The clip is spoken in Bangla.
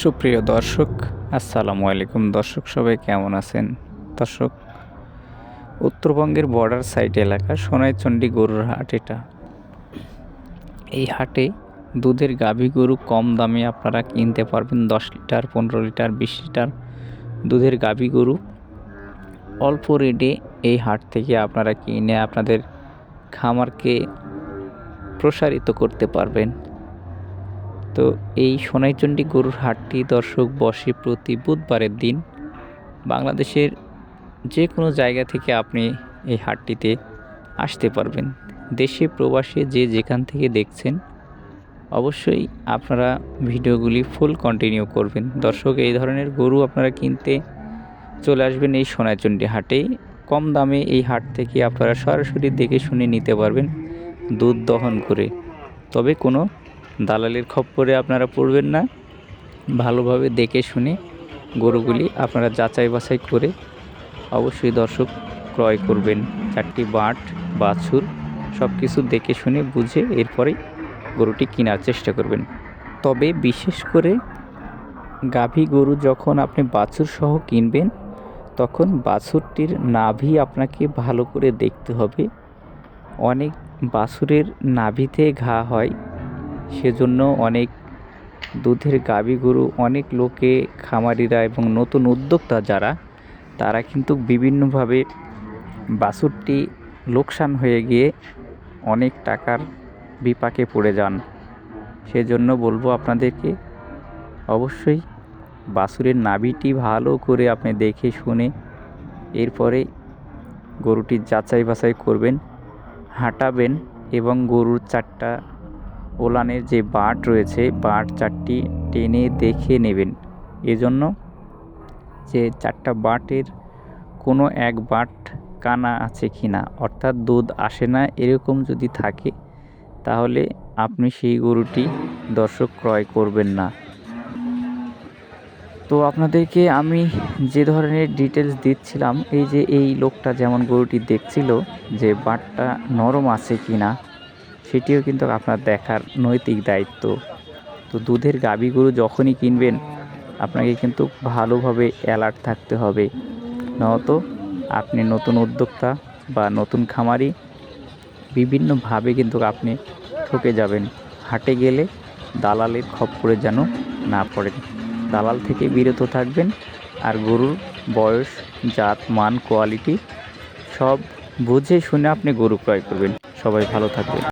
সুপ্রিয় দর্শক, আসসালামু আলাইকুম। দর্শক, সবাই কেমন আছেন? দর্শক, উত্তরবঙ্গের বর্ডার সাইড এলাকা সোনাইচন্ডী গরুর হাট এটা। এই হাটে দুধের গাভী গরু কম দামে আপনারা কিনতে পারবেন দশ লিটার, পনেরো লিটার, বিশ লিটার দুধের গাভী গরু। অল্প রেটে এই হাট থেকে আপনারা কিনে আপনাদের খামারকে প্রসারিত করতে পারবেন। তো এই সোনাইচন্ডী গরুর হাটটি দর্শক বসে প্রতি বুধবারের দিন বাংলাদেশের যে কোনো জায়গা থেকে আপনি এই হাটটিতে আসতে পারবেন। দেশে প্রবাসে যে যেখান থেকে দেখছেন, অবশ্যই আপনারা ভিডিওগুলি ফুল কন্টিনিউ করবেন। দর্শক, এই ধরনের গরু আপনারা কিনতে চলে আসবেন এই সোনাইচন্ডী হাটে। কম দামে এই হাট থেকে আপনারা সরাসরি দেখে শুনে নিতে পারবেন দুধ দহন করে। তবে কোনো দালালির খপ্পরে আপনারা পড়বেন না। ভালোভাবে দেখে শুনে গরুগুলি আপনারা যাচাই বাছাই করে অবশ্যই দর্শক ক্রয় করবেন। চারটি বাট, বাছুর সব কিছু দেখে শুনে বুঝে এরপরেই গরুটি কেনার চেষ্টা করবেন। তবে বিশেষ করে গাভী গরু যখন আপনি বাছুর সহ কিনবেন, তখন বাছুরটির নাভি আপনাকে ভালো করে দেখতে হবে। অনেক বাছুরের নাভিতে ঘা হয় সেজন্য অনেক দুধের গাভী গরু, অনেক লোকে, খামারিরা এবং নতুন উদ্যোক্তা যারা, তারা কিন্তু বিভিন্নভাবে বাছুরটি লোকসান হয়ে গিয়ে অনেক টাকার বিপাকে পড়ে যান। সেজন্য বলব আপনাদেরকে, অবশ্যই বাছুরের নাভিটি ভালো করে আপনি দেখে শুনে এরপরে গরুটির যাচাই বাছাই করবেন, হাঁটাবেন এবং গরুর চারটা ওলানের যে বাট রয়েছে, বাট চারটি টেনে দেখে নেবেন। এজন্য যে চারটা বাটের কোনো এক বাট কানা আছে কি না অর্থাৎ দুধ আসে না, এরকম যদি থাকে, তাহলে আপনি সেই গরুটি দর্শক ক্রয় করবেন না। তো আপনাদেরকে আমি যে ধরনের ডিটেলস দিচ্ছিলাম, এই যে এই লোকটা যেমন গরুটি দেখছিল যে বাটটা নরম আছে কি না সেটিও কিন্তু আপনার দেখার নৈতিক দায়িত্ব। তো দুধের গাভী গরু যখনই কিনবেন, আপনাকে কিন্তু ভালোভাবে অ্যালার্ট থাকতে হবে। নয়তো আপনি নতুন উদ্যোক্তা বা নতুন খামারি, বিভিন্নভাবে কিন্তু আপনি ঠকে যাবেন। হাটে গেলে দালালের খপ্পরে যেন না পড়েন দালাল থেকে বিরত থাকবেন আর গরুর বয়স, জাত, মান কোয়ালিটি সব বুঝে শুনে আপনি গরু ক্রয় করবেন। সবাই ভালো থাকবেন।